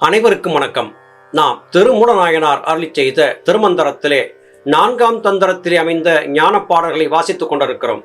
அனைவருக்கும் வணக்கம். நாம் திருமூலநாயனார் அருளி செய்த திருமந்திரத்திலே நான்காம் தந்திரத்திலே அமைந்த ஞான பாடல்களை வாசித்துக் கொண்டிருக்கிறோம்.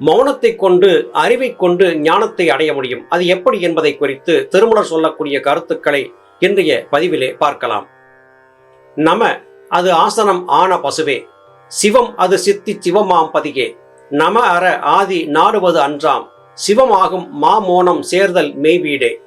மௌனத்தை கொண்டு அறிவை கொண்டு ஞானத்தை அடைய முடியும். அது எப்படி என்பதை குறித்து திருமூலர் சொல்லக்கூடிய கருத்துக்களை இன்றைய பதிவிலே பார்க்கலாம். நம அது ஆசனம் ஆன பசுவே. சிவம் அது சித்தி சிவமாம் பதிகே. நம அற ஆதி நாடுவது அன்றாம். சிவமாகும் மாமோனம் சேர்தல் மெய்வீடே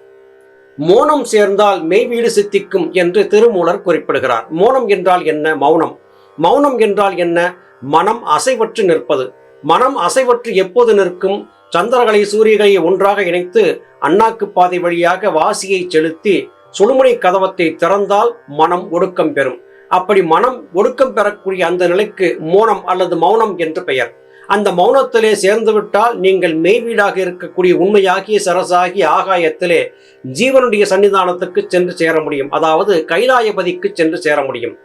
மோனம் சேர்ந்தால் மெய்வீடு சித்திக்கும் என்று திருமூலர் குறிப்பிடுகிறார். மோனம் என்றால் என்ன? மௌனம். மௌனம் என்றால் என்ன? மனம் அசைவற்று நிற்பது. மனம் அசைவற்று எப்போது நிற்கும்? சந்திரகளை சூரியகளை ஒன்றாக இணைத்து அண்ணாக்கு பாதை வழியாக வாசியை செலுத்தி சுழுமுனை கதவத்தை திறந்தால் மனம் ஒடுக்கம் பெறும். அப்படி மனம் ஒடுக்கம் பெறக்கூடிய அந்த நிலைக்கு மோனம் அல்லது மௌனம் என்று பெயர். அந்த மௌனத்திலே சேர்ந்துவிட்டால் நீங்கள் மெய்வீடாக இருக்கக்கூடிய உண்மையாகிய சரசாகி ஆகாயத்திலே ஜீவனுடைய சன்னிதானத்துக்கு சென்று சேர முடியும். அதாவது கைலாயபதிக்கு சென்று சேர முடியும்.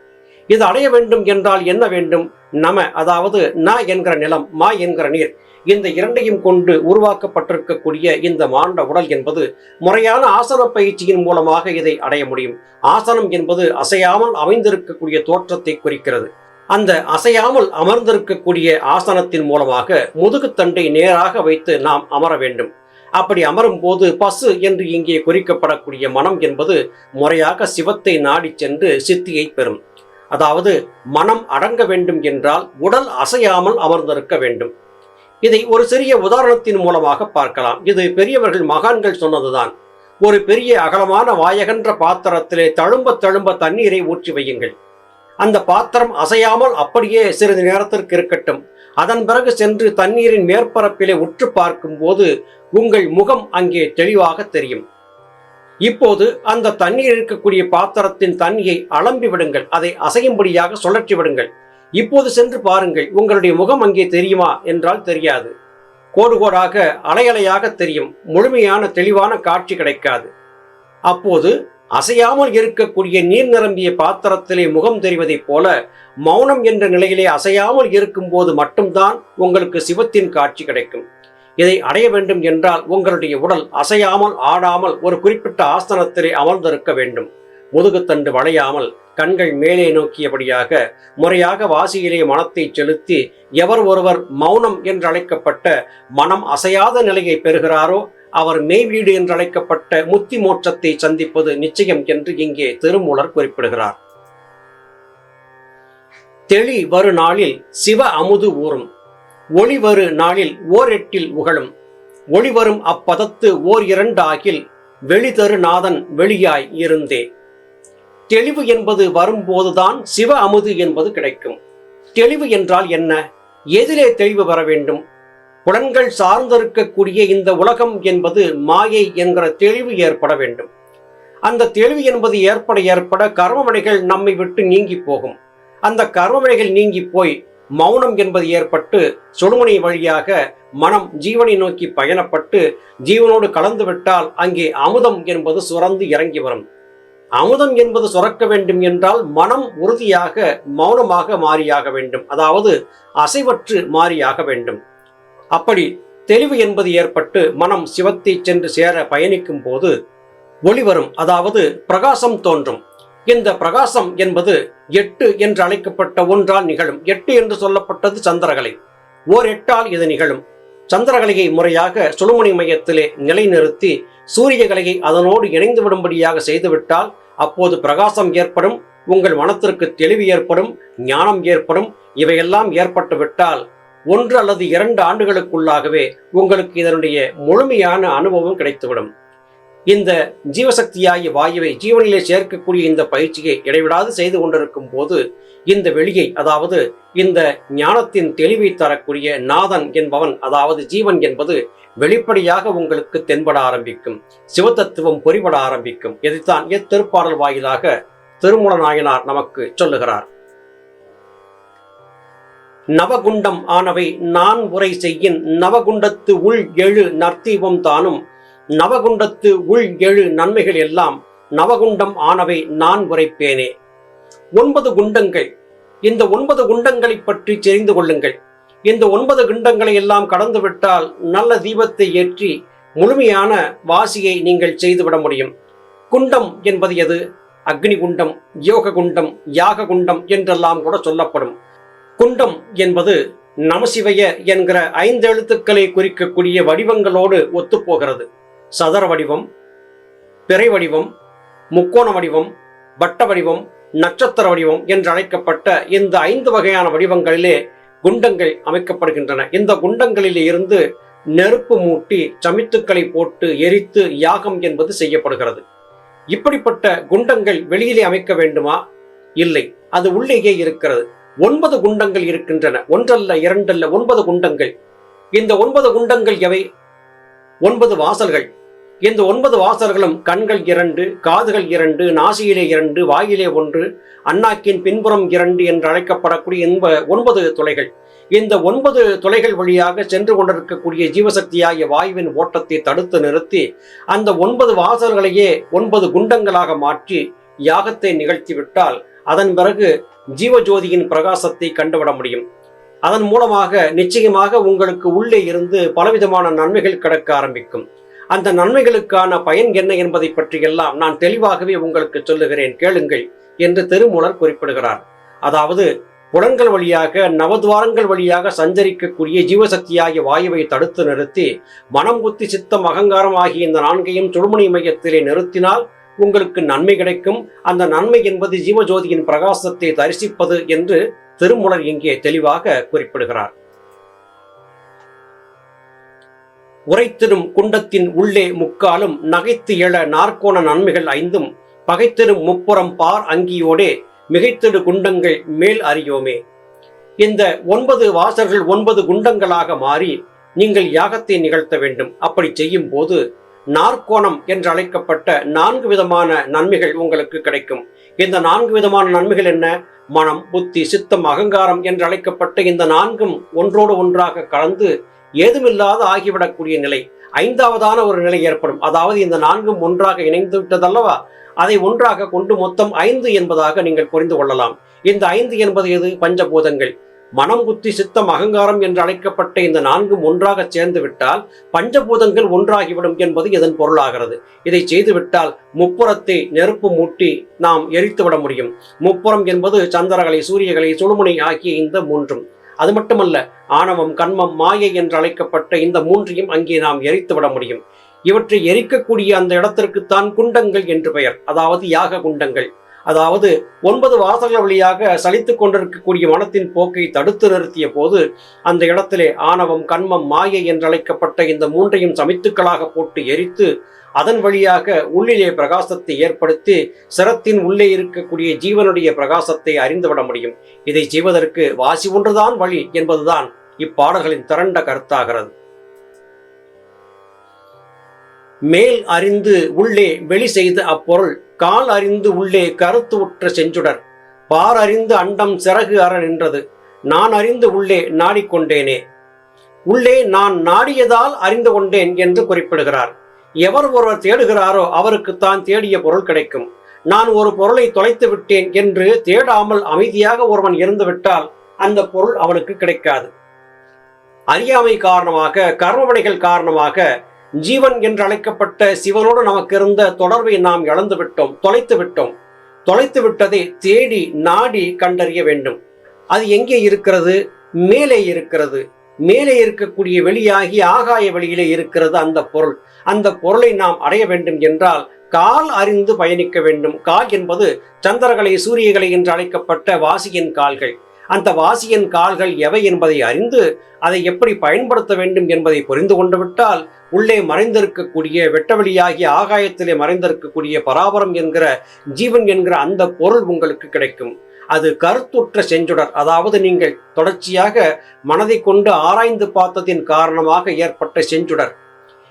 இது அடைய வேண்டும் என்றால் என்ன வேண்டும்? நம அதாவது ந என்கிற நிலம் மா என்கிற நீர். இந்த இரண்டையும் கொண்டு உருவாக்கப்பட்டிருக்கக்கூடிய இந்த மாண்ட உடல் என்பது முறையான ஆசன பயிற்சியின் மூலமாக இதை அடைய முடியும். ஆசனம் என்பது அசையாமல் அமைந்திருக்கக்கூடிய தோற்றத்தை குறிக்கிறது. அந்த அசையாமல் அமர்ந்திருக்கக்கூடிய ஆசனத்தின் மூலமாக முதுகுத்தண்டை நேராக வைத்து நாம் அமர வேண்டும். அப்படி அமரும் போது பசு என்று இங்கே குறிக்கப்படக்கூடிய மனம் என்பது முறையாக சிவத்தை நாடி சென்று சித்தியை பெறும். அதாவது மனம் அடங்க வேண்டும் என்றால் உடல் அசையாமல் அமர்ந்திருக்க வேண்டும். இதை ஒரு சிறிய உதாரணத்தின் மூலமாக பார்க்கலாம். இது பெரியவர்கள் மகான்கள் சொன்னதுதான். ஒரு பெரிய அகலமான வாயகன்ற பாத்திரத்திலே தழும்ப தழும்ப தண்ணீரை ஊற்றி வையுங்கள். அந்த பாத்திரம் அசையாமல் அப்படியே சிறிது நேரத்திற்கு இருக்கட்டும். அதன் பிறகு சென்று தண்ணீரின் மேற்பரப்பிலே உற்று பார்க்கும்போது உங்கள் முகம் அங்கே தெளிவாக தெரியும். இப்போது அந்த தண்ணீர் இருக்கக்கூடிய பாத்திரத்தின் தண்ணியை அலம்பி விடுங்கள். அதை அசையும்படியாக சுழற்றி விடுங்கள். இப்போது சென்று பாருங்கள் உங்களுடைய முகம் அங்கே தெரியுமா என்றால் தெரியாது. கோடு கோடாக அலையலையாக தெரியும். முழுமையான தெளிவான காட்சி கிடைக்காது. அப்போது அசையாமல் இருக்கக்கூடிய நீர் நிரம்பிய பாத்திரத்திலே முகம் தெரிவதைப் போல மௌனம் என்ற நிலையிலே அசையாமல் இருக்கும்போது மட்டும்தான் உங்களுக்கு சிவத்தின் காட்சி கிடைக்கும். இதை அடைய வேண்டும் என்றால் உங்களுடைய உடல் அசையாமல் ஆடாமல் ஒரு குறிப்பிட்ட ஆசனத்திலே அமர்ந்திருக்க வேண்டும். முதுகுத்தண்டு வளையாமல் கண்கள் மேலே நோக்கியபடியாக முறையாக வாசியிலே மனத்தை செலுத்தி எவர் ஒருவர் மௌனம் என்று அழைக்கப்பட்ட மனம் அசையாத நிலையை பெறுகிறாரோ அவர் மெய்வீடு என்று அழைக்கப்பட்ட முத்தி மோட்சத்தை சந்திப்பது நிச்சயம் என்று இங்கே திருமூலர் குறிப்பிடுகிறார். தெளி வரு நாளில் சிவ அமுது ஊறும். ஒளி வரு நாளில் ஓர் எட்டில் உகழும். ஒளி வரும் அப்பதத்து ஓர் இரண்டாகில் வெளிதரு நாதன் வெளியாய் இருந்தே. தெளிவு என்பது வரும்போதுதான் சிவ அமுது என்பது கிடைக்கும். தெளிவு என்றால் என்ன? எதிலே தெளிவு வர வேண்டும். புலன்கள் சார்ந்திருக்கக்கூடிய இந்த உலகம் என்பது மாயை என்கிற தெளிவு ஏற்பட வேண்டும். அந்த தெளிவு என்பது ஏற்பட ஏற்பட கர்மவினைகள் நம்மை விட்டு நீங்கி போகும். அந்த கர்மவினைகள் நீங்கி போய் மௌனம் என்பது ஏற்பட்டு சுடுமுனை வழியாக மனம் ஜீவனை நோக்கி பயணப்பட்டு ஜீவனோடு கலந்து விட்டால் அங்கே அமுதம் என்பது சுரந்து இறங்கி வரும். அமுதம் என்பது சுரக்க வேண்டும் என்றால் மனம் உறுதியாக மௌனமாக மாறியாக வேண்டும். அதாவது அசைவற்று மாறியாக வேண்டும். அப்படி தெளிவு என்பது ஏற்பட்டு மனம் சிவத்தை சென்று சேர பயணிக்கும் போது ஒளி வரும். அதாவது பிரகாசம் தோன்றும். இந்த பிரகாசம் என்பது எட்டு என்று அழைக்கப்பட்ட ஒன்றால் நிகழும். எட்டு என்று சொல்லப்பட்டது சந்திரகலை. ஓர் எட்டால் இது நிகழும். சந்திரகலையை முறையாக சுழுமணி மையத்திலே நிலைநிறுத்தி சூரியகலையை அதனோடு இணைந்து விடும்படியாக செய்துவிட்டால் அப்போது பிரகாசம் ஏற்படும் உங்கள் மனத்திற்கு தெளிவு ஏற்படும் ஞானம் ஏற்படும் இவையெல்லாம் ஏற்பட்டுவிட்டால் ஒன்று அல்லது இரண்டு ஆண்டுகளுக்குள்ளாகவே உங்களுக்கு இதனுடைய முழுமையான அனுபவம் கிடைத்துவிடும். இந்த ஜீவசக்தியாகிய வாயுவை ஜீவனிலே சேர்க்கக்கூடிய இந்த பயிற்சியை இடைவிடாது செய்து கொண்டிருக்கும் போது இந்த வெளியை அதாவது இந்த ஞானத்தின் தெளிவை தரக்கூடிய நாதன் என்பவன் அதாவது ஜீவன் என்பது வெளிப்படையாக உங்களுக்கு தென்பட ஆரம்பிக்கும். சிவதத்துவம் பொறிபட ஆரம்பிக்கும். இதைத்தான் இத்திருப்பாடல் வாயிலாக திருமூல நாயனார் நமக்கு சொல்லுகிறார். நவகுண்டம் ஆனவை நான் உரை செய்யின் நவகுண்டத்து உள் எழு நற்தீபம் தானும். நவகுண்டத்து உள் எழு நன்மைகள் எல்லாம் நவகுண்டம் ஆனவை நான் உரைப்பேனே. ஒன்பது குண்டங்கள். இந்த ஒன்பது குண்டங்களை பற்றி தெரிந்து கொள்ளுங்கள். இந்த ஒன்பது குண்டங்களை எல்லாம் கடந்துவிட்டால் நல்ல தீபத்தை ஏற்றி முழுமையான வாசியை நீங்கள் செய்துவிட முடியும். குண்டம் என்பது எது? அக்னி குண்டம் யோக குண்டம் யாக குண்டம் என்றெல்லாம் கூட சொல்லப்படும். குண்டம் என்பது நமசிவைய என்கிற ஐந்து எழுத்துக்களை குறிக்கக்கூடிய வடிவங்களோடு ஒத்துப்போகிறது. சதுர வடிவம் பிறை வடிவம் முக்கோண வடிவம் வட்ட வடிவம் நட்சத்திர வடிவம் என்று அழைக்கப்பட்ட இந்த ஐந்து வகையான வடிவங்களிலே குண்டங்கள் அமைக்கப்படுகின்றன. இந்த குண்டங்களிலே இருந்து நெருப்பு மூட்டி சமித்துக்களை போட்டு எரித்து யாகம் என்பது செய்யப்படுகிறது. இப்படிப்பட்ட குண்டங்கள் வெளியிலே அமைக்க வேண்டுமா? இல்லை. அது உள்ளேயே இருக்கிறது. ஒன்பது குண்டங்கள் இருக்கின்றன. ஒன்றல்ல இரண்டல்ல ஒன்பது குண்டங்கள். இந்த ஒன்பது குண்டங்கள் எவை? ஒன்பது வாசல்கள். இந்த ஒன்பது வாசல்களும் கண்கள் இரண்டு காதுகள் இரண்டு நாசியிலே இரண்டு வாயிலே ஒன்று அண்ணாக்கின் பின்புறம் இரண்டு என்று அழைக்கப்படக்கூடிய இன்ப ஒன்பது துளைகள். இந்த ஒன்பது துளைகள் வழியாக சென்று கொண்டிருக்கக்கூடிய ஜீவசக்தியாகிய வாயுவின் ஓட்டத்தை தடுத்து நிறுத்தி அந்த ஒன்பது வாசல்களையே ஒன்பது குண்டங்களாக மாற்றி யாகத்தை நிகழ்த்திவிட்டால் அதன் பிறகு ஜீவஜோதியின் பிரகாசத்தை கண்டுவிட முடியும். அதன் மூலமாக நிச்சயமாக உங்களுக்கு உள்ளே இருந்து பலவிதமான நன்மைகள் கிடக்க ஆரம்பிக்கும். அந்த நன்மைகளுக்கான பயன் என்ன என்பதை பற்றியெல்லாம் நான் தெளிவாகவே உங்களுக்கு சொல்லுகிறேன். கேளுங்கள் என்று திருமூலர் குறிப்பிடுகிறார். அதாவது புலன்கள் வழியாக நவத்வாரங்கள் வழியாக சஞ்சரிக்கக்கூடிய ஜீவசக்தியாகிய வாயுவை தடுத்து நிறுத்தி மனம் புத்தி சித்தம் அகங்காரம் ஆகிய இந்த நான்கையும் சுடுமணி மையத்திலே நிறுத்தினால் உங்களுக்கு நன்மை கிடைக்கும். அந்த நன்மை என்பது ஜீவஜோதியின் பிரகாசத்தை தரிசிப்பது என்று திருமுலர் இங்கே தெளிவாக குறிப்பிடுகிறார். உரைத்திடும் குண்டத்தின் உள்ளே முக்காலும் நகைத்து எழ நாற்கோண நன்மைகள் ஐந்தும் பகைத்திடும் முப்புறம் பார் அங்கியோடே மிகைத்திடு குண்டங்கள் மேல் அறியோமே. இந்த ஒன்பது வாசர்கள் ஒன்பது குண்டங்களாக மாறி நீங்கள் யாகத்தை நிகழ்த்த வேண்டும். அப்படி செய்யும் போது நாற்கோணம் என்று அழைக்கப்பட்ட நான்கு விதமான நன்மைகள் உங்களுக்கு கிடைக்கும். இந்த நான்கு விதமான நன்மைகள் என்ன? மனம் புத்தி சித்தம் அகங்காரம் என்று அழைக்கப்பட்ட இந்த நான்கும் ஒன்றோடு ஒன்றாக கலந்து ஏதுமில்லாத ஆகிவிடக்கூடிய நிலை ஐந்தாவதான ஒரு நிலை ஏற்படும். அதாவது இந்த நான்கும் ஒன்றாக இணைந்து விட்டதல்லவா? அதை ஒன்றாக கொண்டு மொத்தம் ஐந்து என்பதாக நீங்கள் புரிந்து கொள்ளலாம். இந்த ஐந்து என்பது எது? பஞ்சபூதங்கள். மனம் புத்தி சித்தம் அகங்காரம் என்று அழைக்கப்பட்ட இந்த நான்கும் ஒன்றாக சேர்ந்து விட்டால் பஞ்சபூதங்கள் ஒன்றாகிவிடும் என்பது இதன் பொருளாகிறது. இதை செய்துவிட்டால் முப்புறத்தை நெருப்பு மூட்டி நாம் எரித்துவிட முடியும். முப்புறம் என்பது சந்திரகலை சூரியகலை சுழுமுனை ஆகிய இந்த மூன்றும். அது மட்டுமல்ல ஆணவம் கண்மம் மாயை என்று அழைக்கப்பட்ட இந்த மூன்றையும் அங்கே நாம் எரித்து விட முடியும். இவற்றை எரிக்கக்கூடிய அந்த இடத்திற்குத்தான் குண்டங்கள் என்று பெயர். அதாவது யாக குண்டங்கள். அதாவது ஒன்பது வாசல்கள் வழியாக சலித்து கொண்டிருக்கக்கூடிய மனத்தின் போக்கை தடுத்து நிறுத்திய போது அந்த இடத்திலே ஆணவம் கண்மம் மாயை என்றழைக்கப்பட்ட இந்த மூன்றையும் சமித்துக்களாக போட்டு எரித்து அதன் வழியாக உள்ளிலே பிரகாசத்தை ஏற்படுத்தி சிரத்தின் உள்ளே இருக்கக்கூடிய ஜீவனுடைய பிரகாசத்தை அறிந்துவிட முடியும். இதை செய்வதற்கு வாசி ஒன்றுதான் வழி என்பதுதான் இப்பாடல்களின் திரண்ட கருத்தாகிறது. மேல் அறிந்து உள்ளே வெளி செய்த அப்பொருள் கால் அறிந்து உள்ளே கருத்து உற்ற செஞ்சுடர். பார் அறிந்து அண்டம் சிறகு அற நின்றது. நான் அறிந்து உள்ளே நாடிக்கொண்டேனே உள்ளே நான் நாடியதால் அறிந்து கொண்டேன் என்று குறிப்பிடுகிறார். எவர் ஒருவர் தேடுகிறாரோ அவருக்குத்தான் தேடிய பொருள் கிடைக்கும். நான் ஒரு பொருளை தொலைத்து விட்டேன் என்று தேடாமல் அமைதியாக ஒருவன் இருந்துவிட்டால் அந்த பொருள் அவனுக்கு கிடைக்காது. அறியாமை காரணமாக கர்மவினைகள் காரணமாக ஜீவன் என்று அழைக்கப்பட்ட சிவனோடு நமக்கு இருந்த தொடர்பை நாம் இழந்து விட்டோம் தொலைத்து விட்டோம். தொலைத்து விட்டதை தேடி நாடி கண்டறிய வேண்டும். அது எங்கே இருக்கிறது? மேலே இருக்கிறது. மேலே இருக்கக்கூடிய வெளியாகி ஆகாய வெளியிலே இருக்கிறது அந்த பொருள். அந்த பொருளை நாம் அடைய வேண்டும் என்றால் கால் அறிந்து பயணிக்க வேண்டும். கால் என்பது சந்திரகலை சூரியகலை என்று அழைக்கப்பட்ட வாசியின் கால்கள். அந்த வாசியின் கால்கள் எவை என்பதை அறிந்து அதை எப்படி பயன்படுத்த வேண்டும் என்பதை புரிந்து கொண்டு விட்டால் உள்ளே மறைந்திருக்கக்கூடிய வெட்டவெளியாகிய ஆகாயத்திலே மறைந்திருக்கக்கூடிய பராபரம் என்கிற ஜீவன் என்கிற அந்த பொருள் உங்களுக்கு கிடைக்கும். அது கருத்துற்ற செஞ்சுடர். அதாவது நீங்கள் தொடர்ச்சியாக மனதை கொண்டு ஆராய்ந்து பார்த்ததின் காரணமாக ஏற்பட்ட செஞ்சுடர்.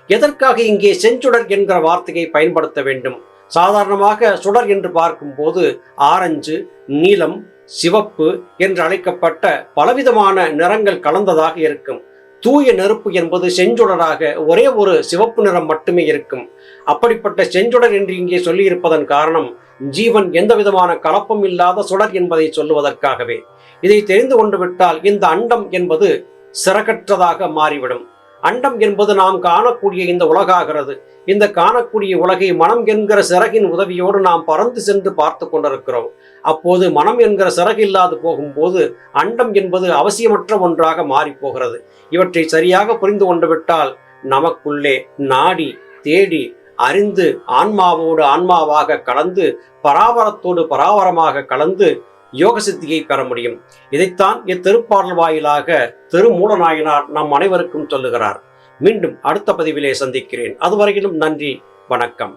எதற்காக இங்கே செஞ்சுடர் என்கிற வார்த்தையை பயன்படுத்த வேண்டும்? சாதாரணமாக சுடர் என்று பார்க்கும்போது ஆரஞ்சு நீலம் சிவப்பு என்று அழைக்கப்பட்ட பலவிதமான நிறங்கள் கலந்ததாக இருக்கும். தூய நெருப்பு என்பது செஞ்சுடராக ஒரே ஒரு சிவப்பு நிறம் மட்டுமே இருக்கும். அப்படிப்பட்ட செஞ்சுடர் என்று இங்கே சொல்லியிருப்பதன் காரணம் ஜீவன் எந்த விதமான கலப்பம் இல்லாத சுடர் என்பதை சொல்லுவதற்காகவே. இதை தெரிந்து கொண்டு விட்டால் இந்த அண்டம் என்பது சிறகற்றதாக மாறிவிடும். அண்டம் என்பது நாம் காணக்கூடிய இந்த உலகாகிறது. இந்த காணக்கூடிய உலகை மனம் என்கிற சிறகின் உதவியோடு நாம் பறந்து சென்று பார்த்து கொண்டிருக்கிறோம். அப்போது மனம் என்கிற சிறகு இல்லாது போகும்போது அண்டம் என்பது அவசியமற்ற ஒன்றாக மாறிப்போகிறது. இவற்றை சரியாக புரிந்து கொண்டு விட்டால் நமக்குள்ளே நாடி தேடி அறிந்து ஆன்மாவோடு ஆன்மாவாக கலந்து பராபரத்தோடு பராபரமாக கலந்து யோக சித்தியை பெற முடியும். இதைத்தான் இத்திருப்பாடல் வாயிலாக திருமூலநாயனார் நம் அனைவருக்கும் சொல்லுகிறார். மீண்டும் அடுத்த பதிவிலே சந்திக்கிறேன். அதுவரையிலும் நன்றி வணக்கம்.